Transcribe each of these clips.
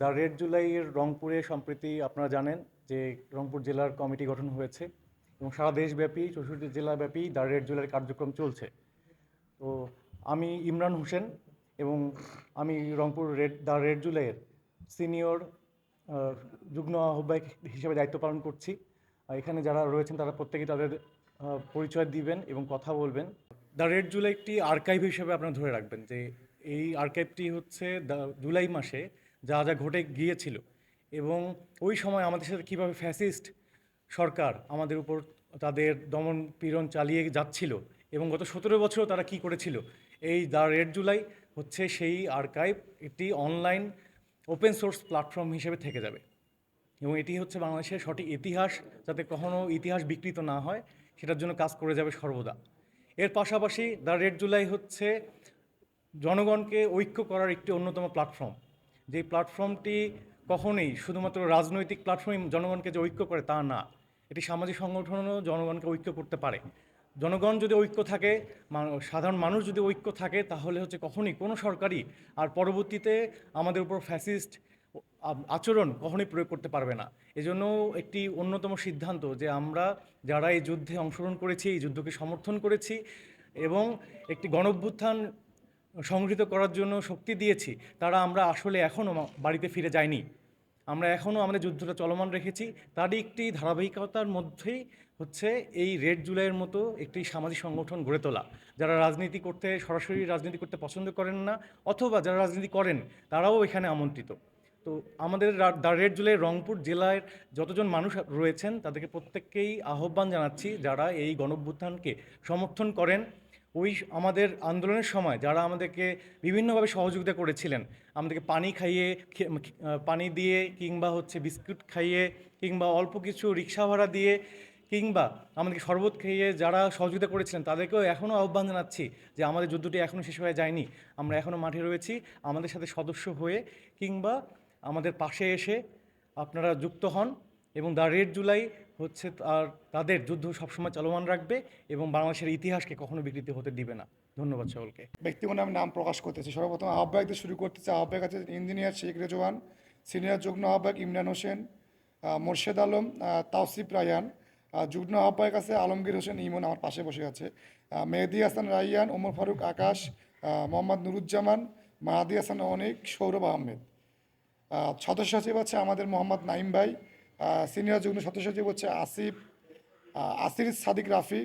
The red জুলাইয়ের রংপুরে সম্প্রতি আপনারা জানেন যে রংপুর জেলার কমিটি গঠন হয়েছে এবং সারা দেশব্যাপী, চৌষট্টি জেলাব্যাপী দ্য রেড জুলাইয়ের কার্যক্রম চলছে। তো আমি ইমরান হোসেন এবং আমি রংপুর রেড, দ্য রেড জুলাইয়ের সিনিয়র যুগ্ম আহ্বায়ক হিসেবে দায়িত্ব পালন করছি। এখানে যারা রয়েছেন তারা প্রত্যেকে তাদের পরিচয় দিবেন এবং কথা বলবেন। দ্য রেড জুলাই একটি আর্কাইভ হিসেবে আপনারা ধরে রাখবেন যে এই আর্কাইভটি হচ্ছে জুলাই মাসে যা যা ঘটে গিয়েছিল। এবং ওই সময় আমাদের সাথে কীভাবে ফ্যাসিস্ট সরকার আমাদের উপর তাদের দমন পীড়ন চালিয়ে যাচ্ছিল এবং গত সতেরো বছরও তারা কি করেছিল, এই দ্য রেড জুলাই হচ্ছে সেই আর্কাইভ একটি অনলাইন ওপেন সোর্স প্ল্যাটফর্ম হিসেবে থেকে যাবে। এবং এটি হচ্ছে বাংলাদেশের সঠিক ইতিহাস, যাতে কখনও ইতিহাস বিকৃত না হয়, সেটার জন্য কাজ করে যাবে সর্বদা। এর পাশাপাশি দ্য রেড জুলাই হচ্ছে জনগণকে ঐক্য করার একটি অন্যতম প্ল্যাটফর্ম। যে প্ল্যাটফর্মটি কখনোই শুধুমাত্র রাজনৈতিক প্ল্যাটফর্মই জনগণকে যে ঐক্য করে তা না, এটি সামাজিক সংগঠনও জনগণকে ঐক্য করতে পারে। জনগণ যদি ঐক্য থাকে সাধারণ মানুষ যদি ঐক্য থাকে, তাহলে হচ্ছে কখনই কোনো সরকারই আর পরবর্তীতে আমাদের উপর ফ্যাসিস্ট আচরণ কখনোই প্রয়োগ করতে পারবে না। এজন্য একটি অন্যতম সিদ্ধান্ত যে আমরা যারা এই যুদ্ধে অংশগ্রহণ করেছি, এই যুদ্ধকে সমর্থন করেছি এবং একটি গণভ্যুত্থান সংগৃহীত করার জন্য শক্তি দিয়েছি, তারা আমরা আসলে এখনও বাড়িতে ফিরে যাইনি। আমরা এখনও আমাদের যুদ্ধটা চলমান রেখেছি। তারই একটি ধারাবাহিকতার মধ্যেই হচ্ছে এই রেড জুলাইয়ের মতো একটি সামাজিক সংগঠন গড়ে তোলা। যারা রাজনীতি করতে, সরাসরি রাজনীতি করতে পছন্দ করেন না, অথবা যারা রাজনীতি করেন, তারাও এখানে আমন্ত্রিত। তো আমাদের দ্য রেড জুলাই রংপুর জেলার যতজন মানুষ রয়েছেন, তাদেরকে প্রত্যেককেই আহ্বান জানাচ্ছি যারা এই গণভ্যুত্থানকে সমর্থন করেন। ওই আমাদের আন্দোলনের সময় যারা আমাদেরকে বিভিন্নভাবে সহযোগিতা করেছিলেন, আমাদেরকে পানি খাইয়ে পানি দিয়ে কিংবা হচ্ছে বিস্কুট খাইয়ে কিংবা অল্প কিছু রিক্সা ভাড়া দিয়ে কিংবা আমাদেরকে শরবত খাইয়ে যারা সহযোগিতা করেছিলেন, তাদেরকেও এখনও আহ্বান জানাচ্ছি যে আমাদের যুদ্ধটি এখনও শেষ হয়ে যায়নি। আমরা এখনও মাঠে রয়েছি, আমাদের সাথে সদস্য হয়ে কিংবা আমাদের পাশে এসে আপনারা যুক্ত হন। এবং দ্য রেড জুলাই হচ্ছে তার, তাদের যুদ্ধ সবসময় চলমান রাখবে এবং বাংলাদেশের ইতিহাসকে কখনো বিকৃতি হতে দিবে না। ধন্যবাদ সকলকে। ব্যক্তিগত আমি নাম প্রকাশ করতেছি। সর্বপ্রথম আহ্বায়কদের শুরু করতেছে আহ্বায়ক আছে ইঞ্জিনিয়ার শেখ রেজওয়ান, সিনিয়র যুগ্ম আহ্বায়ক ইমরান হোসেন মোর্শেদ আলম তাওসিফ রায়ান যুগ্ম আহ্বায়ক আছে আলমগীর হোসেন ইমন আমার পাশে বসে আছে মেহেদি হাসান রাইয়ান, ওমর ফারুক আকাশ মোহাম্মদ নুরুজ্জামান, মাহাদি হাসান অনিক, সৌরভ আহমেদ। সদস্য সচিব আছে আমাদের মোহাম্মদ নাইম ভাই সিনিয়র যুগ্ম সদস্য হচ্ছে আসিফ আসির সাদিক রাফি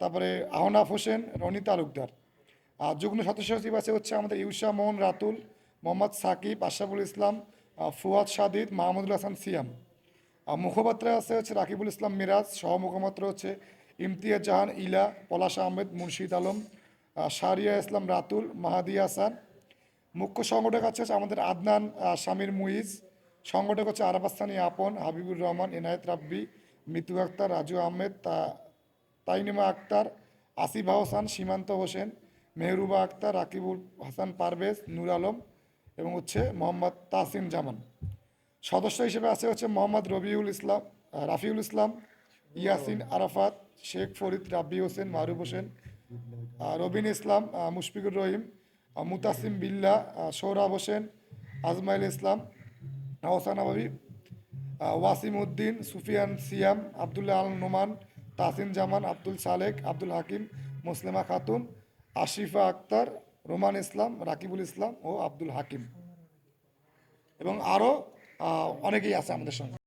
তারপরে আহনাফ হোসেন রনি তালুকদার। আর যুগ্ম সদস্য সচিব আছে হচ্ছে আমাদের ইউসা মোহন রাতুল মোহাম্মদ সাকিব আশরাফুল ইসলাম ফুয়াদ সাদিদ মাহমুদুল হাসান সিয়াম। মুখপাত্র আছে হচ্ছে রাকিবুল ইসলাম মিরাজ সহ মুখপাত্র হচ্ছে ইমতিয়াজ জাহান ইলা পলাশ আহমেদ মুর্শিদ আলম আহ, শাহরিয়া ইসলাম রাতুল মাহাদি হাসান মুখ্য সংগঠক আছে আমাদের আদনান শামির মুইজ সংগঠক হচ্ছে আরাফাস্তানি আপন, হাবিবুর রহমান, এনায়েত রাব্বি মিতু আক্তার, রাজু আহমেদ, তা, তাইনিমা আক্তার, আসিফ হোসেন সীমান্ত হোসেন, মেহরুবা আক্তার, রাকিবুল হাসান পারভেজ, নূর আলম এবং হচ্ছে মোহাম্মদ তাসিম জামান। সদস্য হিসেবে আছে হচ্ছে মোহাম্মদ রবিউল ইসলাম রাফিউল ইসলাম, ইয়াসিন আরাফাত, শেখ ফরিদ রাব্বি হোসেন মারুফ হোসেন রবিন ইসলাম মুশফিকুর রহিম মুতাসিম বিল্লা সৌরভ হোসেন, আজমাইল ইসলাম আহসান আবাবি ওয়াসিম উদ্দিন সুফিয়ান সিয়াম, আবদুল্লাহ আল নোমান তাসিন জামান, আব্দুল সালেক, আব্দুল হাকিম, মুসলিমা খাতুন, আশিফা আক্তার, রোমান ইসলাম, রাকিবুল ইসলাম ও আব্দুল হাকিম। এবং আরও অনেকেই আছে আমাদের সঙ্গে।